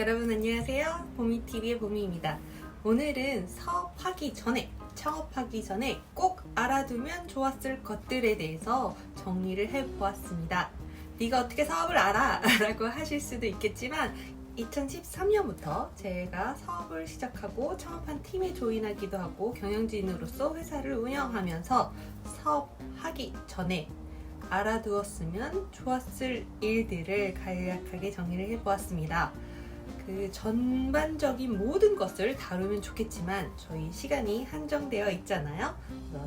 여러분 안녕하세요. 보미TV의 보미입니다. 오늘은 사업하기 전에, 창업하기 전에 꼭 알아두면 좋았을 것들에 대해서 정리를 해보았습니다. 네가 어떻게 사업을 알아? 라고 하실 수도 있겠지만 2013년부터 제가 사업을 시작하고 창업한 팀에 조인하기도 하고 경영진으로서 회사를 운영하면서 사업하기 전에 알아두었으면 좋았을 일들을 간략하게 정리를 해보았습니다. 그 전반적인 모든 것을 다루면 좋겠지만 저희 시간이 한정되어 있잖아요.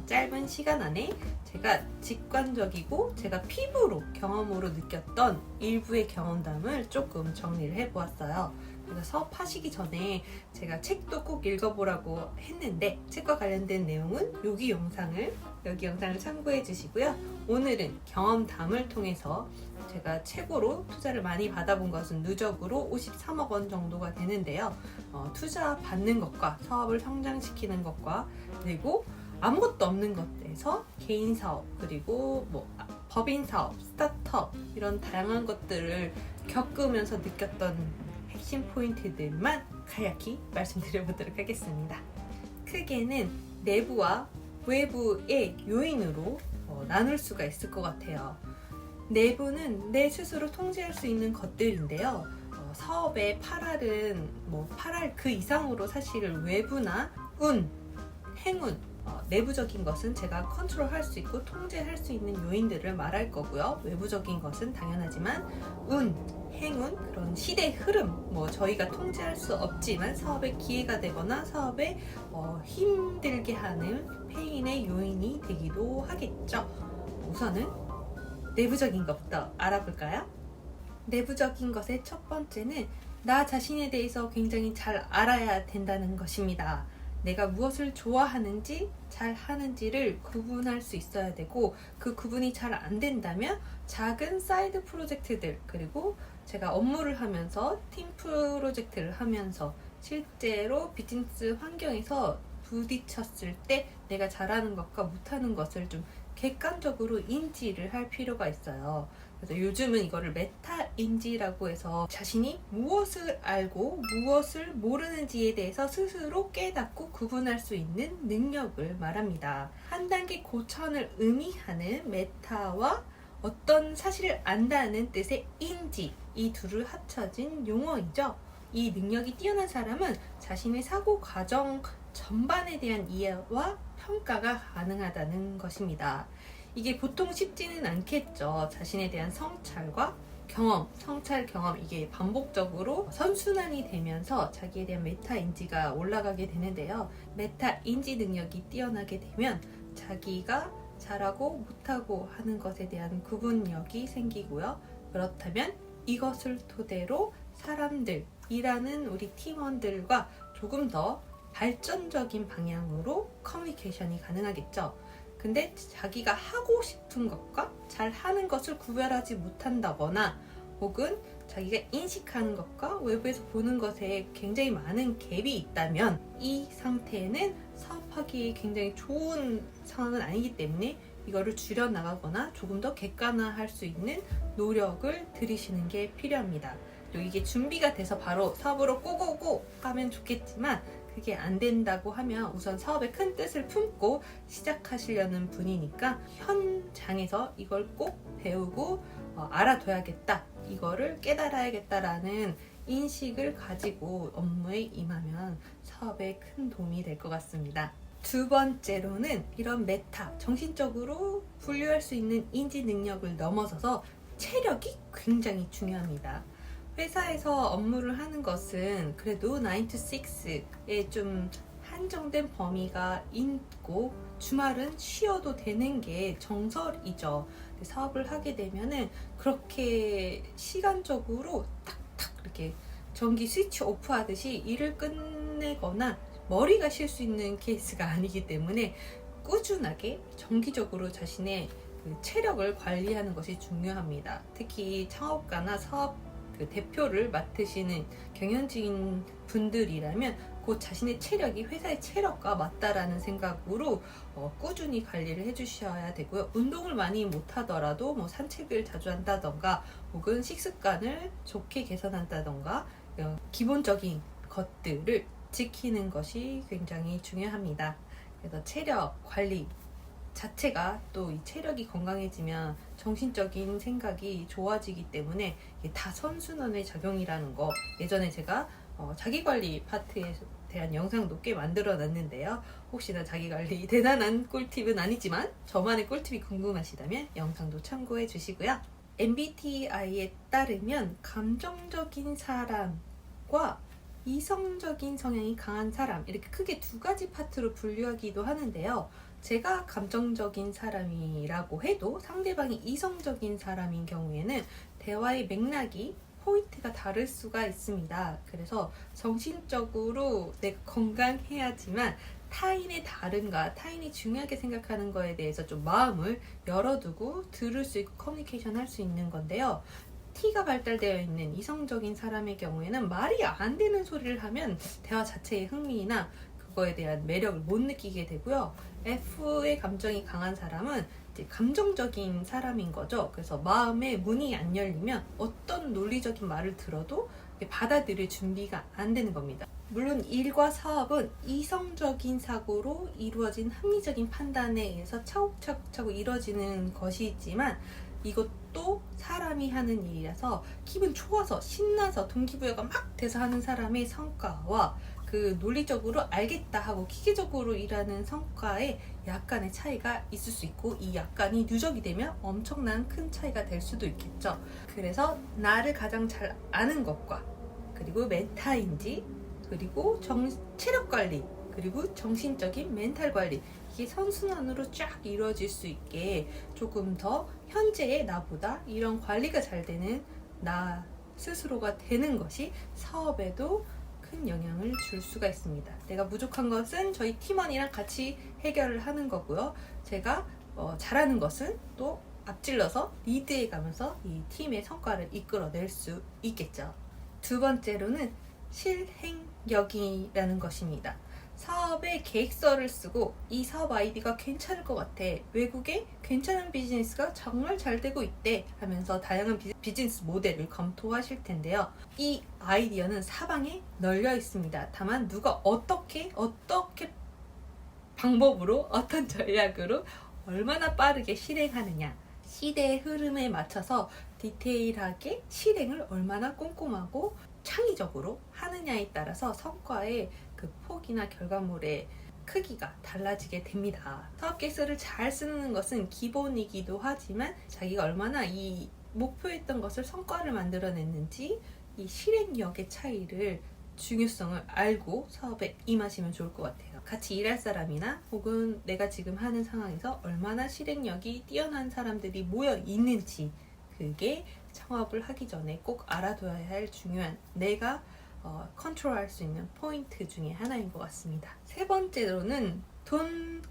짧은 시간 안에 제가 직관적이고 제가 피부로 경험으로 느꼈던 일부의 경험담을 조금 정리를 해보았어요. 그래서 사업하시기 전에 제가 책도 꼭 읽어보라고 했는데 책과 관련된 내용은 여기 영상을 여기 영상을 참고해 주시고요. 오늘은 경험담을 통해서 제가 최고로 투자를 많이 받아본 것은 누적으로 53억 원 정도가 되는데요. 어, 투자 받는 것과 사업을 성장시키는 것과 그리고 아무것도 없는 것에서 개인 사업 그리고 뭐 아, 법인 사업, 스타트업 이런 다양한 것들을 겪으면서 느꼈던 핵심 포인트들만 간략히 말씀드려보도록 하겠습니다. 크게는 내부와 외부의 요인으로 어, 나눌 수가 있을 것 같아요. 내부는 내 스스로 통제할 수 있는 것들인데요. 어, 사업의 8알은 뭐 8알 그 이상으로 사실 외부나 운, 행운, 어, 내부적인 것은 제가 컨트롤할 수 있고 통제할 수 있는 요인들을 말할 거고요. 외부적인 것은 당연하지만 운, 행운, 그런 시대 흐름, 뭐 저희가 통제할 수 없지만 사업에 기회가 되거나 사업에 어, 힘들게 하는 페인의 요인이 되기도 하겠죠. 우선은 내부적인 것부터 알아볼까요? 내부적인 것의 첫 번째는 나 자신에 대해서 굉장히 잘 알아야 된다는 것입니다. 내가 무엇을 좋아하는지 잘 하는지를 구분할 수 있어야 되고 그 구분이 잘 안 된다면 작은 사이드 프로젝트들 그리고 제가 업무를 하면서 팀 프로젝트를 하면서 실제로 비즈니스 환경에서 부딪혔을 때 내가 잘하는 것과 못하는 것을 좀 객관적으로 인지를 할 필요가 있어요. 그래서 요즘은 이거를 메타 인지라고 해서 자신이 무엇을 알고 무엇을 모르는지에 대해서 스스로 깨닫고 구분할 수 있는 능력을 말합니다. 한 단계 고천을 의미하는 메타와 어떤 사실을 안다는 뜻의 인지 이 둘을 합쳐진 용어이죠. 이 능력이 뛰어난 사람은 자신의 사고 과정 전반에 대한 이해와 평가가 가능하다는 것입니다. 이게 보통 쉽지는 않겠죠. 자신에 대한 성찰과 경험, 성찰 경험 이게 반복적으로 선순환이 되면서 자기에 대한 메타 인지가 올라가게 되는데요. 메타 인지 능력이 뛰어나게 되면 자기가 잘하고 못하고 하는 것에 대한 구분력이 생기고요. 그렇다면 이것을 토대로 사람들, 일하는 우리 팀원들과 조금 더 발전적인 방향으로 커뮤니케이션이 가능하겠죠. 근데 자기가 하고 싶은 것과 잘 하는 것을 구별하지 못한다거나 혹은 자기가 인식하는 것과 외부에서 보는 것에 굉장히 많은 갭이 있다면 이 상태에는 사업하기 굉장히 좋은 상황은 아니기 때문에 이거를 줄여 나가거나 조금 더 객관화할 수 있는 노력을 들이시는 게 필요합니다. 이게 준비가 돼서 바로 사업으로 꼬고고 하면 좋겠지만 그게 안 된다고 하면 우선 사업의 큰 뜻을 품고 시작하시려는 분이니까 현장에서 이걸 꼭 배우고 어, 알아둬야겠다. 이거를 깨달아야겠다라는 인식을 가지고 업무에 임하면 사업에 큰 도움이 될 것 같습니다. 두 번째로는 이런 메타, 정신적으로 분류할 수 있는 인지 능력을 넘어서서 체력이 굉장히 중요합니다. 회사에서 업무를 하는 것은 그래도 9 to 6에 좀 한정된 범위가 있고 주말은 쉬어도 되는 게 정설이죠. 사업을 하게 되면은 그렇게 시간적으로 탁탁 이렇게 전기 스위치 오프 하듯이 일을 끝내거나 머리가 쉴 수 있는 케이스가 아니기 때문에 꾸준하게 정기적으로 자신의 그 체력을 관리하는 것이 중요합니다. 특히 창업가나 사업 그 대표를 맡으시는 경영진 분들이라면 그 자신의 체력이 회사의 체력과 맞다라는 생각으로 어, 꾸준히 관리를 해주셔야 되고요. 운동을 많이 못하더라도 뭐 산책을 자주 한다던가 혹은 식습관을 좋게 개선한다던가 어, 기본적인 것들을 지키는 것이 굉장히 중요합니다. 그래서 체력 관리 자체가 또 이 체력이 건강해지면 정신적인 생각이 좋아지기 때문에 다 선순환의 작용이라는 거 예전에 제가 어, 자기관리 파트에 대한 영상도 꽤 만들어 놨는데요. 혹시나 자기관리 대단한 꿀팁은 아니지만 저만의 꿀팁이 궁금하시다면 영상도 참고해 주시고요. MBTI에 따르면 감정적인 사람과 이성적인 성향이 강한 사람 이렇게 크게 두 가지 파트로 분류하기도 하는데요. 제가 감정적인 사람이라고 해도 상대방이 이성적인 사람인 경우에는 대화의 맥락이 포인트가 다를 수가 있습니다. 그래서 정신적으로 내가 건강해야지만 타인의 다른가, 타인이 중요하게 생각하는 거에 대해서 좀 마음을 열어두고 들을 수 있고 커뮤니케이션 할 수 있는 건데요. T가 발달되어 있는 이성적인 사람의 경우에는 말이 안 되는 소리를 하면 대화 자체의 흥미나 그거에 대한 매력을 못 느끼게 되고요. F의 감정이 강한 사람은 감정적인 사람인 거죠. 그래서 마음의 문이 안 열리면 어떤 논리적인 말을 들어도 받아들일 준비가 안 되는 겁니다. 물론 일과 사업은 이성적인 사고로 이루어진 합리적인 판단에 의해서 차곡차곡차곡 이루어지는 것이지만 이것도 사람이 하는 일이라서 기분 좋아서 신나서 동기부여가 막 돼서 하는 사람의 성과와 그 논리적으로 알겠다 하고 기계적으로 일하는 성과에 약간의 차이가 있을 수 있고 이 약간이 누적이 되면 엄청난 큰 차이가 될 수도 있겠죠. 그래서 나를 가장 잘 아는 것과 그리고 메타인지 그리고 정, 체력 관리 그리고 정신적인 멘탈 관리 이게 선순환으로 쫙 이루어질 수 있게 조금 더 현재의 나보다 이런 관리가 잘 되는 나 스스로가 되는 것이 사업에도 큰 영향을 줄 수가 있습니다. 내가 부족한 것은 저희 팀원이랑 같이 해결을 하는 거고요. 제가 어, 잘하는 것은 또 앞질러서 리드해 가면서 이 팀의 성과를 이끌어낼 수 있겠죠. 두 번째로는 실행력이라는 것입니다. 사업의 계획서를 쓰고 이 사업 아이디가 괜찮을 것 같아. 외국에 괜찮은 비즈니스가 정말 잘 되고 있대 하면서 다양한 비- 비즈니스 모델을 검토하실 텐데요. 이 아이디어는 사방에 널려 있습니다. 다만 누가 어떻게 어떻게 방법으로 어떤 전략으로 얼마나 빠르게 실행하느냐 시대의 흐름에 맞춰서 디테일하게 실행을 얼마나 꼼꼼하고 창의적으로 하느냐에 따라서 성과의 그 폭이나 결과물의 크기가 달라지게 됩니다. 사업 계획서를 잘 쓰는 것은 기본이기도 하지만 자기가 얼마나 이 목표했던 것을 성과를 만들어냈는지 이 실행력의 차이를 중요성을 알고 사업에 임하시면 좋을 것 같아요. 같이 일할 사람이나 혹은 내가 지금 하는 상황에서 얼마나 실행력이 뛰어난 사람들이 모여 있는지 그게 창업을 하기 전에 꼭 알아둬야 할 중요한 내가 어, 컨트롤할 수 있는 포인트 중에 하나인 것 같습니다. 세 번째로는 돈,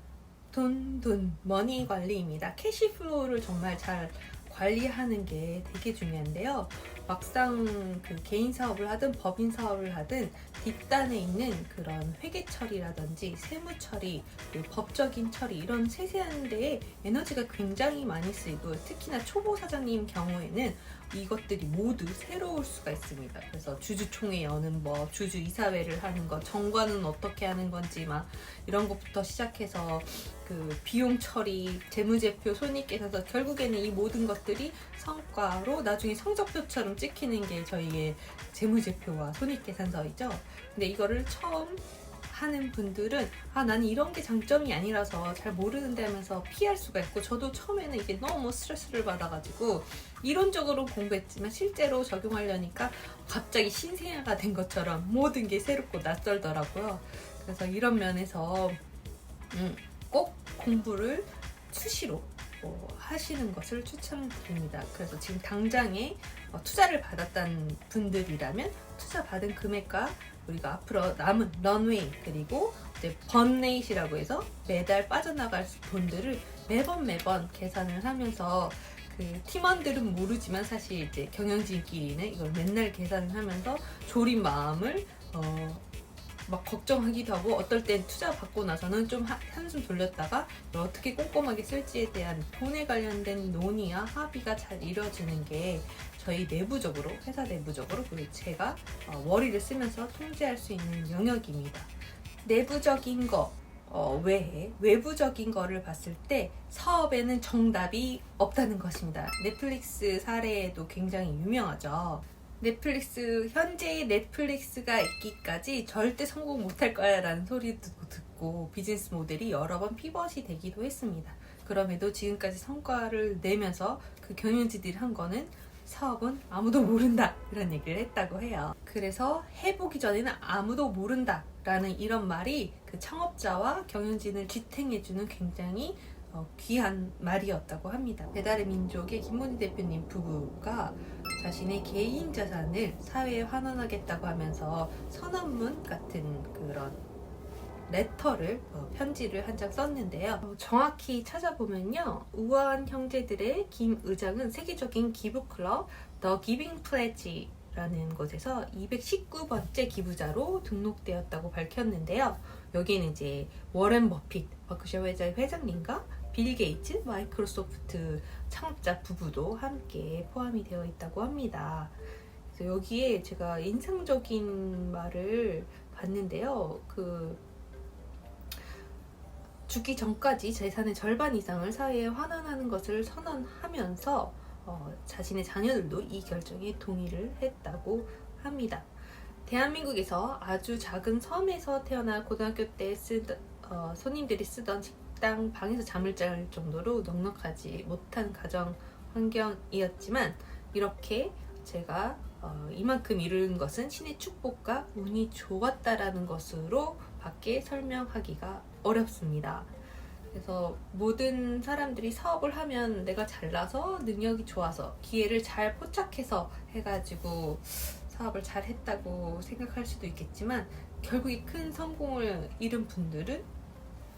돈, 돈, 머니 관리입니다. 캐시 플로우를 정말 잘 관리하는 게 되게 중요한데요. 막상 그 개인 사업을 하든 법인 사업을 하든 뒷단에 있는 그런 회계 처리라든지 세무 처리, 법적인 처리 이런 세세한 데에 에너지가 굉장히 많이 쓰이고 특히나 초보 사장님 경우에는 이것들이 모두 새로울 수가 있습니다. 그래서 주주총회 여는 뭐 주주 이사회를 하는 거, 정관은 어떻게 하는 건지 막 이런 것부터 시작해서 그 비용 처리, 재무제표, 손익계산서 결국에는 이 모든 것들이 성과로 나중에 성적표처럼 찍히는 게 저희의 재무제표와 손익계산서이죠. 근데 이거를 처음 하는 분들은 아 나는 이런 게 장점이 아니라서 잘 모르는데 하면서 피할 수가 있고 저도 처음에는 이게 너무 스트레스를 받아가지고 이론적으로 공부했지만 실제로 적용하려니까 갑자기 신생아가 된 것처럼 모든 게 새롭고 낯설더라고요. 그래서 이런 면에서 음, 꼭 공부를 수시로 어, 하시는 것을 추천드립니다. 그래서 지금 당장에 어, 투자를 받았다는 분들이라면 투자 받은 금액과 우리가 앞으로 남은 런웨이 그리고 이제 번레이시라고 해서 매달 빠져나갈 돈들을 매번 매번 계산을 하면서 그 팀원들은 모르지만 사실 이제 경영진끼리는 이걸 맨날 계산을 하면서 졸인 마음을 어, 막 걱정하기도 하고 어떨 땐 투자 받고 나서는 좀 하- 한숨 돌렸다가 어떻게 꼼꼼하게 쓸지에 대한 돈에 관련된 논의와 합의가 잘 이루어지는 게 저희 내부적으로 회사 내부적으로 그리고 제가 어, 머리를 쓰면서 통제할 수 있는 영역입니다. 내부적인 거 어, 외에 외부적인 거를 봤을 때 사업에는 정답이 없다는 것입니다. 넷플릭스 사례도 굉장히 유명하죠. 넷플릭스 현재의 넷플릭스가 있기까지 절대 성공 못할 거야 라는 소리도 듣고 비즈니스 모델이 여러 번 피벗이 되기도 했습니다. 그럼에도 지금까지 성과를 내면서 그 경영진들이 한 거는 사업은 아무도 모른다 이런 얘기를 했다고 해요. 그래서 해보기 전에는 아무도 모른다 라는 이런 말이 그 창업자와 경영진을 지탱해주는 굉장히 어, 귀한 말이었다고 합니다. 배달의 민족의 김문희 대표님 부부가 자신의 개인 자산을 사회에 환원하겠다고 하면서 선언문 같은 그런 레터를 어, 편지를 한 장 썼는데요. 어, 정확히 찾아보면요, 우아한 형제들의 김 의장은 세계적인 기부 클럽 The Giving Pledge 라는 곳에서 219번째 기부자로 등록되었다고 밝혔는데요. 여기는 이제 워렌 버핏, 버크셔 회장님과 빌 게이츠, 마이크로소프트 창업자 부부도 함께 포함이 되어 있다고 합니다. 그래서 여기에 제가 인상적인 말을 봤는데요. 그 죽기 전까지 재산의 절반 이상을 사회에 환원하는 것을 선언하면서 어, 자신의 자녀들도 이 결정에 동의를 했다고 합니다. 대한민국에서 아주 작은 섬에서 태어나 고등학교 때 쓰던 어, 손님들이 쓰던 식당 방에서 잠을 잘 정도로 넉넉하지 못한 가정 환경이었지만 이렇게 제가 어, 이만큼 이룬 것은 신의 축복과 운이 좋았다라는 것으로 밖에 설명하기가 어렵습니다. 그래서 모든 사람들이 사업을 하면 내가 잘나서 능력이 좋아서 기회를 잘 포착해서 해가지고 사업을 잘 했다고 생각할 수도 있겠지만 결국에 큰 성공을 이룬 분들은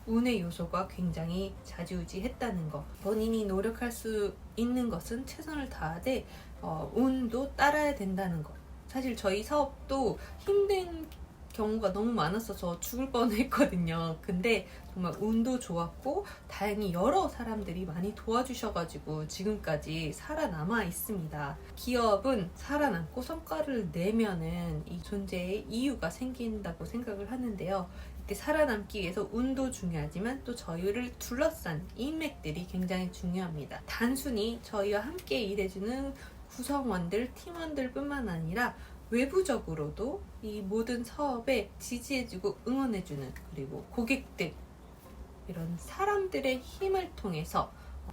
운의 요소가 굉장히 좌지우지했다는 것. 본인이 노력할 수 있는 것은 최선을 다하되 어, 운도 따라야 된다는 것. 사실 저희 사업도 힘든 경우가 너무 많았어서 죽을 뻔했거든요. 근데 정말 운도 좋았고 다행히 여러 사람들이 많이 도와주셔가지고 지금까지 살아남아 있습니다. 기업은 살아남고 성과를 내면은 이 존재의 이유가 생긴다고 생각을 하는데요. 이때 살아남기 위해서 운도 중요하지만 또 저희를 둘러싼 인맥들이 굉장히 중요합니다. 단순히 저희와 함께 일해주는 구성원들, 팀원들 뿐만 아니라 외부적으로도 이 모든 사업에 지지해주고 응원해주는 그리고 고객들 이런 사람들의 힘을 통해서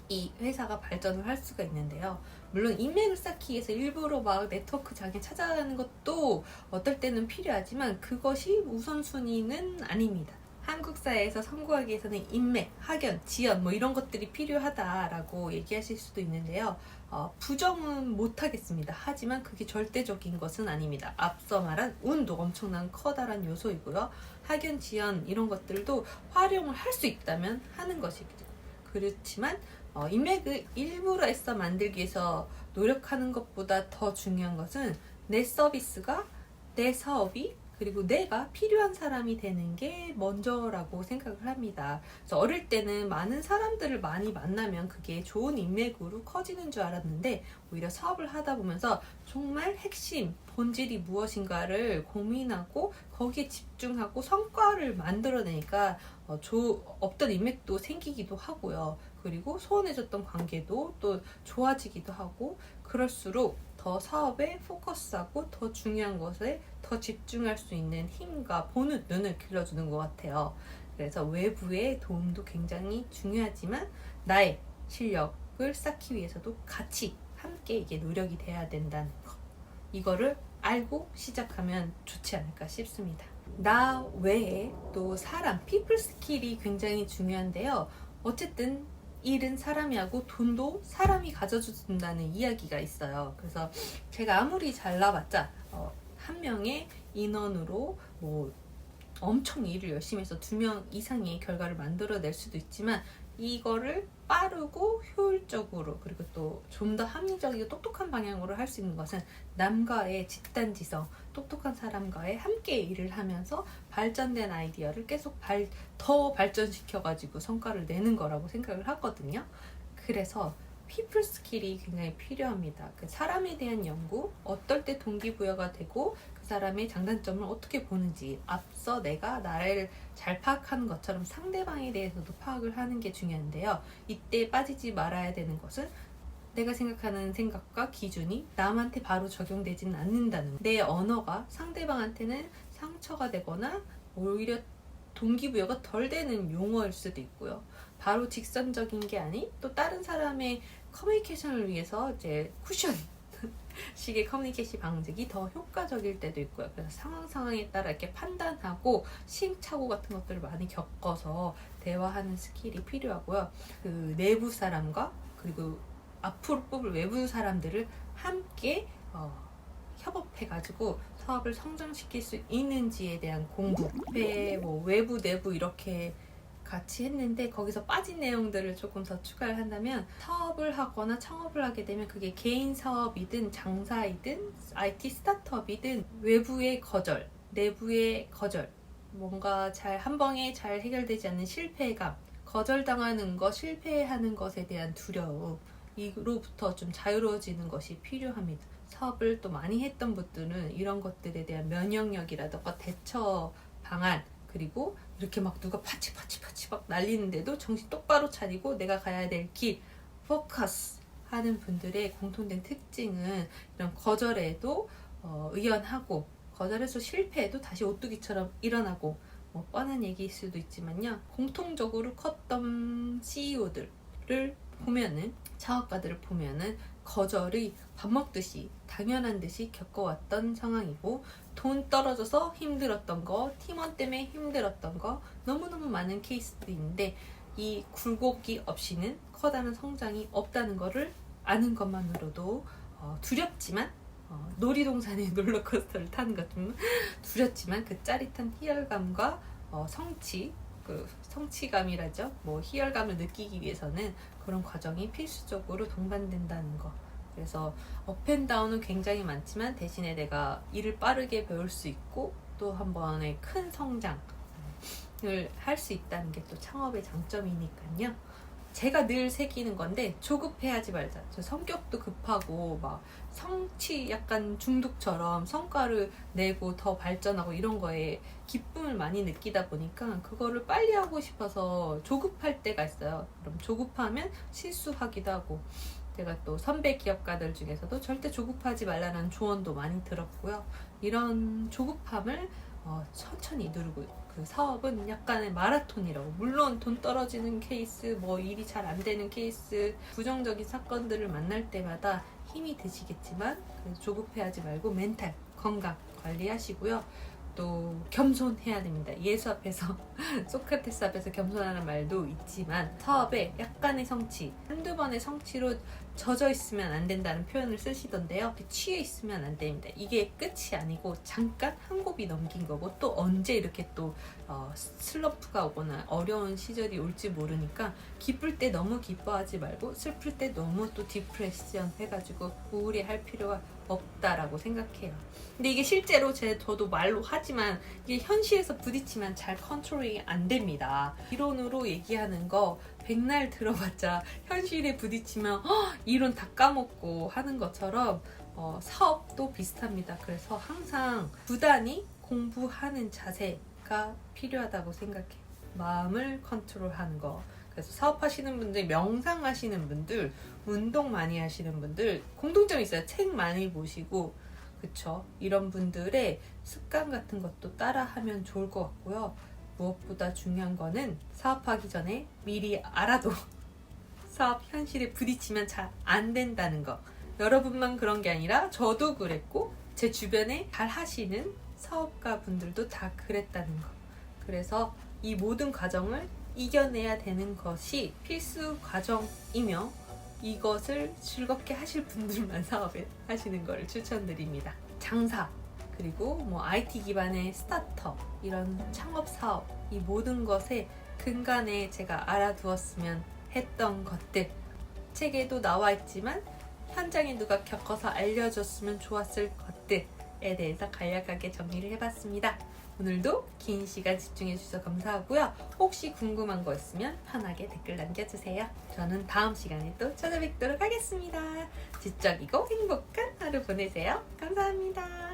이 회사가 발전을 할 수가 있는데요. 물론 인맥을 쌓기 위해서 일부러 막 네트워크 장에 찾아가는 것도 어떨 때는 필요하지만 그것이 우선순위는 아닙니다. 한국 사회에서 성공하기 위해서는 인맥, 학연, 지연 뭐 이런 것들이 필요하다라고 얘기하실 수도 있는데요. 어, 부정은 못하겠습니다. 하지만 그게 절대적인 것은 아닙니다. 앞서 말한 운도 엄청난 커다란 요소이고요. 학연, 지연 이런 것들도 활용을 할 수 있다면 하는 것이죠. 그렇지만 어, 인맥을 일부러 애써 만들기 위해서 노력하는 것보다 더 중요한 것은 내 서비스가 내 사업이 그리고 내가 필요한 사람이 되는 게 먼저라고 생각을 합니다. 그래서 어릴 때는 많은 사람들을 많이 만나면 그게 좋은 인맥으로 커지는 줄 알았는데 오히려 사업을 하다 보면서 정말 핵심, 본질이 무엇인가를 고민하고 거기에 집중하고 성과를 만들어내니까 어, 조, 없던 인맥도 생기기도 하고요. 그리고 소원해졌던 관계도 또 좋아지기도 하고 그럴수록 더 사업에 포커스하고 더 중요한 것에 더 집중할 수 있는 힘과 보는 눈을 길러주는 것 같아요. 그래서 외부의 도움도 굉장히 중요하지만 나의 실력을 쌓기 위해서도 같이 함께 이게 노력이 돼야 된다는 거. 이거를 알고 시작하면 좋지 않을까 싶습니다. 나 외에 또 사람, 피플 스킬이 굉장히 중요한데요. 어쨌든 일은 사람이 하고 돈도 사람이 가져준다는 이야기가 있어요. 그래서 제가 아무리 잘나봤자 어, 한 명의 인원으로 뭐 엄청 일을 열심히 해서 두 명 이상의 결과를 만들어낼 수도 있지만 이거를 빠르고 효율적으로 그리고 또 좀 더 합리적이고 똑똑한 방향으로 할 수 있는 것은 남과의 집단지성, 똑똑한 사람과의 함께 일을 하면서 발전된 아이디어를 계속 발, 더 발전시켜가지고 성과를 내는 거라고 생각을 하거든요. 그래서 피플 스킬이 굉장히 필요합니다. 그 사람에 대한 연구, 어떨 때 동기부여가 되고 그 사람의 장단점을 어떻게 보는지 앞서 내가 나를 잘 파악하는 것처럼 상대방에 대해서도 파악을 하는 게 중요한데요. 이때 빠지지 말아야 되는 것은 내가 생각하는 생각과 기준이 남한테 바로 적용되지는 않는다는 거. 내 언어가 상대방한테는 상처가 되거나 오히려 동기부여가 덜 되는 용어일 수도 있고요. 바로 직선적인 게 아닌 또 다른 사람의 커뮤니케이션을 위해서 이제 쿠션 식의 커뮤니케이션 방식이 더 효과적일 때도 있고요. 그래서 상황 상황에 따라 이렇게 판단하고 시행착오 같은 것들을 많이 겪어서 대화하는 스킬이 필요하고요. 그 내부 사람과 그리고 앞으로 뽑을 외부 사람들을 함께 어, 협업해가지고 사업을 성장시킬 수 있는지에 대한 공부. 네, 뭐 외부 내부 이렇게 같이 했는데 거기서 빠진 내용들을 조금 더 추가를 한다면 사업을 하거나 창업을 하게 되면 그게 개인 사업이든 장사이든 IT 스타트업이든 외부의 거절, 내부의 거절, 뭔가 잘 한 방에 잘 해결되지 않는 실패감, 거절당하는 것, 실패하는 것에 대한 두려움 이로부터 좀 자유로워지는 것이 필요합니다. 사업을 또 많이 했던 분들은 이런 것들에 대한 면역력이라든가 대처 방안 그리고 이렇게 막 누가 파치 파치 파치 막 날리는데도 정신 똑바로 차리고 내가 가야 될 길 포커스 하는 분들의 공통된 특징은 이런 거절에도 어, 의연하고 거절해서 실패해도 다시 오뚜기처럼 일어나고 뭐 뻔한 얘기일 수도 있지만요. 공통적으로 컸던 CEO들을 보면은 창업가들을 보면은 거절이 밥 먹듯이 당연한 듯이 겪어왔던 상황이고 돈 떨어져서 힘들었던 거, 팀원 때문에 힘들었던 거 너무너무 많은 케이스들이 있는데 이 굴곡이 없이는 커다란 성장이 없다는 거를 아는 것만으로도 어, 두렵지만 어, 놀이동산에 롤러코스터를 타는 것 좀 두렵지만 그 짜릿한 희열감과 어, 성취 그 성취감이라죠. 뭐 희열감을 느끼기 위해서는 그런 과정이 필수적으로 동반된다는 거. 그래서 업앤다운은 굉장히 많지만 대신에 내가 일을 빠르게 배울 수 있고 또 한 번의 큰 성장을 할 수 있다는 게 또 창업의 장점이니까요. 제가 늘 새기는 건데 조급해하지 말자. 저 성격도 급하고 막 성취 약간 중독처럼 성과를 내고 더 발전하고 이런 거에 기쁨을 많이 느끼다 보니까 그거를 빨리 하고 싶어서 조급할 때가 있어요. 그럼 조급하면 실수하기도 하고 제가 또 선배 기업가들 중에서도 절대 조급하지 말라는 조언도 많이 들었고요. 이런 조급함을 어, 천천히 누르고 그 사업은 약간의 마라톤이라고 물론 돈 떨어지는 케이스 뭐 일이 잘 안 되는 케이스 부정적인 사건들을 만날 때마다 힘이 드시겠지만 그래도 조급해하지 말고 멘탈 건강 관리하시고요. 또 겸손해야 됩니다. 예수 앞에서 소크라테스 앞에서 겸손하는 말도 있지만 사업에 약간의 성취 한두 번의 성취로 젖어 있으면 안 된다는 표현을 쓰시던데요. 취해 있으면 안 됩니다. 이게 끝이 아니고 잠깐 한 곱이 넘긴 거고 또 언제 이렇게 또 어, 슬럼프가 오거나 어려운 시절이 올지 모르니까 기쁠 때 너무 기뻐하지 말고 슬플 때 너무 또 디프레션 해가지고 우울해 할 필요가 없다라고 생각해요. 근데 이게 실제로 제 저도 말로 하지만 이게 현실에서 부딪히면 잘 컨트롤이 안 됩니다. 이론으로 얘기하는 거 백날 들어봤자 현실에 부딪히면 허, 이론 다 까먹고 하는 것처럼 어, 사업도 비슷합니다. 그래서 항상 부단히 공부하는 자세가 필요하다고 생각해요. 마음을 컨트롤하는 거. 그래서 사업하시는 분들, 명상하시는 분들, 운동 많이 하시는 분들 공통점이 있어요. 책 많이 보시고 그쵸? 이런 분들의 습관 같은 것도 따라하면 좋을 것 같고요. 무엇보다 중요한 거는 사업하기 전에 미리 알아도 사업 현실에 부딪히면 잘 안 된다는 거. 여러분만 그런 게 아니라 저도 그랬고 제 주변에 잘 하시는 사업가 분들도 다 그랬다는 거. 그래서 이 모든 과정을 이겨내야 되는 것이 필수 과정이며 이것을 즐겁게 하실 분들만 사업에 하시는 것을 추천드립니다. 장사 그리고 뭐 IT 기반의 스타트업 이런 창업 사업 이 모든 것의 근간에 제가 알아두었으면 했던 것들 책에도 나와 있지만 현장에 누가 겪어서 알려줬으면 좋았을 것들 대해서 간략하게 정리를 해봤습니다. 오늘도 긴 시간 집중해주셔서 감사하고요. 혹시 궁금한 거 있으면 편하게 댓글 남겨주세요. 저는 다음 시간에 또 찾아뵙도록 하겠습니다. 지적이고 행복한 하루 보내세요. 감사합니다.